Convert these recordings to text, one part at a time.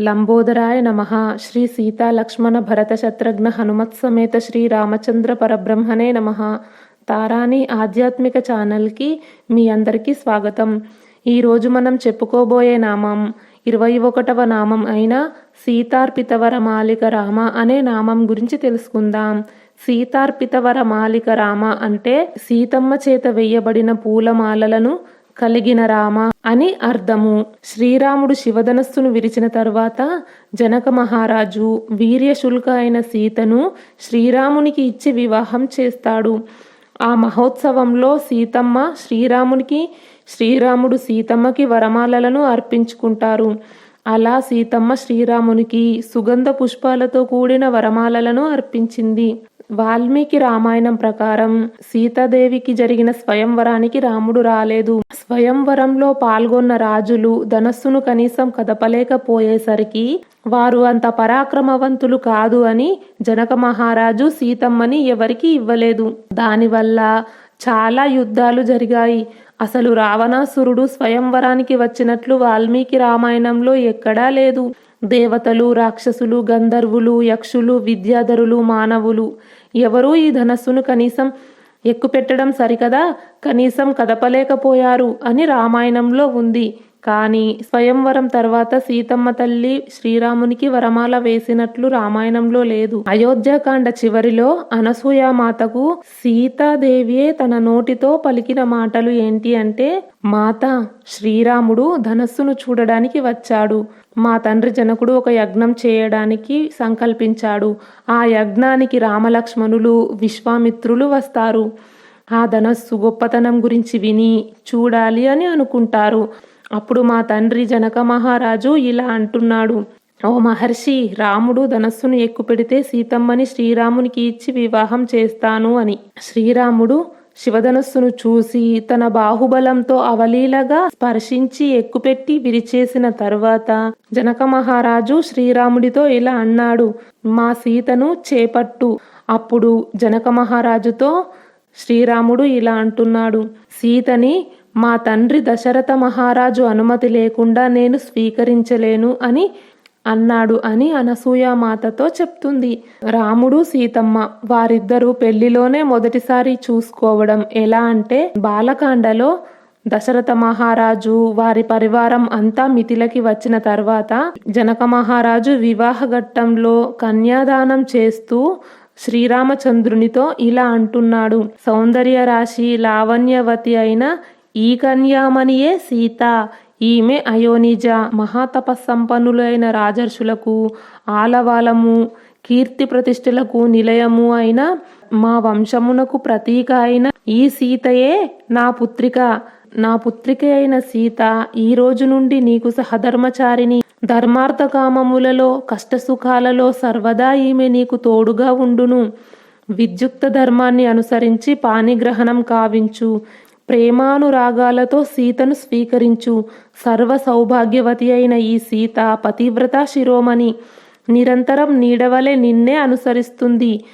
లంబోదరాయ నమ. శ్రీ సీతా లక్ష్మణ భరత శత్రుఘ్న హనుమత్ సమేత శ్రీ రామచంద్ర పరబ్రహ్మణే నమ. తారాని ఆధ్యాత్మిక ఛానల్కి మీ అందరికీ స్వాగతం. ఈరోజు మనం చెప్పుకోబోయే నామం ఇరవై ఒకటవ నామం అయిన సీతార్పితవర మాలిక రామ అనే నామం గురించి తెలుసుకుందాం. సీతార్పితవర మాలిక రామ అంటే సీతమ్మ చేత వెయ్యబడిన పూలమాలలను కలిగిన రామ అని అర్థము. శ్రీరాముడు శివధనస్సును విరిచిన తరువాత జనక మహారాజు వీర్యశుల్క అయిన సీతను శ్రీరామునికి ఇచ్చి వివాహం చేస్తాడు. ఆ మహోత్సవంలో సీతమ్మ శ్రీరామునికి శ్రీరాముడు సీతమ్మకి వరమాలలను అర్పించుకుంటారు. అలా సీతమ్మ శ్రీరామునికి సుగంధ పుష్పాలతో కూడిన వరమాలలను అర్పించింది. వాల్మీకి రామాయణం ప్రకారం సీతాదేవికి జరిగిన స్వయంవరానికి రాముడు రాలేదు. స్వయంవరంలో పాల్గొన్న రాజులు ధనస్సును కనీసం కదపలేకపోయేసరికి వారు అంత పరాక్రమవంతులు కాదు అని జనక మహారాజు సీతమ్మని ఎవరికి ఇవ్వలేదు. దానివల్ల చాలా యుద్ధాలు జరిగాయి. అసలు రావణాసురుడు స్వయంవరానికి వచ్చినట్లు వాల్మీకి రామాయణంలో ఎక్కడా లేదు. దేవతలు రాక్షసులు గంధర్వులు యక్షులు విద్యాధరులు మానవులు ఎవరూ ఈ ధనస్సును కనీసం ఎక్కుపెట్టడం సరికదా? కనీసం కదపలేకపోయారు అని రామాయణంలో ఉంది. కానీ స్వయంవరం తర్వాత సీతమ్మ తల్లి శ్రీరామునికి వరమాల వేసినట్లు రామాయణంలో లేదు. అయోధ్యకాండ చివరిలో అనసూయమాతకు సీతాదేవియే తన నోటితో పలికిన మాటలు ఏంటి అంటే మాత శ్రీరాముడు ధనస్సును చూడడానికి వచ్చాడు. మా తండ్రి జనకుడు ఒక యజ్ఞం చేయడానికి సంకల్పించాడు. ఆ యజ్ఞానికి రామలక్ష్మణులు విశ్వామిత్రులు వస్తారు. ఆ ధనస్సు గొప్పతనం గురించి విని చూడాలి అని అనుకుంటారు. అప్పుడు మా తండ్రి జనక మహారాజు ఇలా అంటున్నాడు. ఓ మహర్షి రాముడు ధనస్సును ఎక్కుపెడితే సీతమ్మని శ్రీరామునికి ఇచ్చి వివాహం చేస్తాను అని. శ్రీరాముడు శివధనస్సును చూసి తన బాహుబలంతో అవలీలగా స్పర్శించి ఎక్కుపెట్టి విరిచేసిన తర్వాత జనక మహారాజు శ్రీరాముడితో ఇలా అన్నాడు మా సీతను చేపట్టు. అప్పుడు జనక మహారాజుతో శ్రీరాముడు ఇలా అంటున్నాడు సీతని మా తండ్రి దశరథ మహారాజు అనుమతి లేకుండా నేను స్వీకరించలేను అని అన్నాడు అని అనసూయామాతతో చెప్తుంది. రాముడు సీతమ్మ వారిద్దరూ పెళ్ళిలోనే మొదటిసారి చూసుకోవడం ఎలా అంటే బాలకాండలో దశరథ మహారాజు వారి పరివారం అంతా మిథిలకి వచ్చిన తర్వాత జనక మహారాజు వివాహ ఘట్టంలో కన్యాదానం చేస్తూ శ్రీరామచంద్రునితో ఇలా అంటున్నాడు. సౌందర్య రాశి లావణ్యవతి అయిన ఈ కన్యామణియే సీత. ఈమె అయోనిజ మహాతపస్సంపన్నులైన రాజర్షులకు ఆలవాలము కీర్తి ప్రతిష్టలకు నిలయము అయిన మా వంశమునకు ప్రతీక అయిన ఈ సీతయే నా పుత్రిక. నా పుత్రిక అయిన సీత ఈ రోజు నుండి నీకు సహధర్మచారిని ధర్మార్థకామములలో కష్టసుఖాలలో సర్వదా ఈమె నీకు తోడుగా ఉండును. విద్యుక్త ధర్మాన్ని అనుసరించి పాణిగ్రహణం కావించు. ప్రేమానురాగాలతో సీతను స్వీకరించు. సర్వ సౌభాగ్యవతి అయిన ఈ సీత పతివ్రత శిరోమణి. నిరంతరం నీడవలే నిన్నే అనుసరిస్తుంది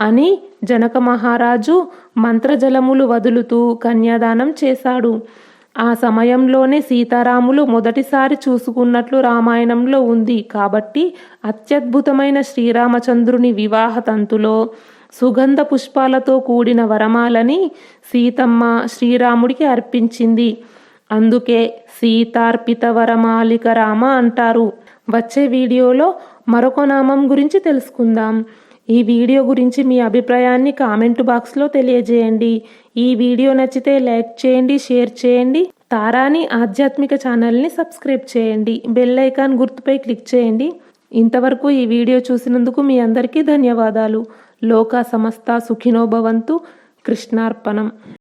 అని జనక మహారాజు మంత్రజలములు వదులుతూ కన్యాదానం చేశాడు. ఆ సమయంలోనే సీతారాములు మొదటిసారి చూసుకున్నట్లు రామాయణంలో ఉంది. కాబట్టి అత్యద్భుతమైన శ్రీరామచంద్రుని వివాహ తంతులో సుగంధ పుష్పాలతో కూడిన వరమాలని సీతమ్మ శ్రీరాముడికి అర్పించింది. అందుకే సీతార్పిత వరమాలిక రామ అంటారు. వచ్చే వీడియోలో మరొక నామం గురించి తెలుసుకుందాం. ఈ వీడియో గురించి మీ అభిప్రాయాన్ని కామెంట్ బాక్స్లో తెలియజేయండి. ఈ వీడియో నచ్చితే లైక్ చేయండి షేర్ చేయండి. తారాని ఆధ్యాత్మిక ఛానల్ని సబ్స్క్రైబ్ చేయండి. బెల్ ఐకాన్ గుర్తుపై క్లిక్ చేయండి. ఇంతవరకు ఈ వీడియో చూసినందుకు మీ అందరికీ ధన్యవాదాలు. లోక సమస్త సుఖినో భవంతు. కృష్ణార్పణం.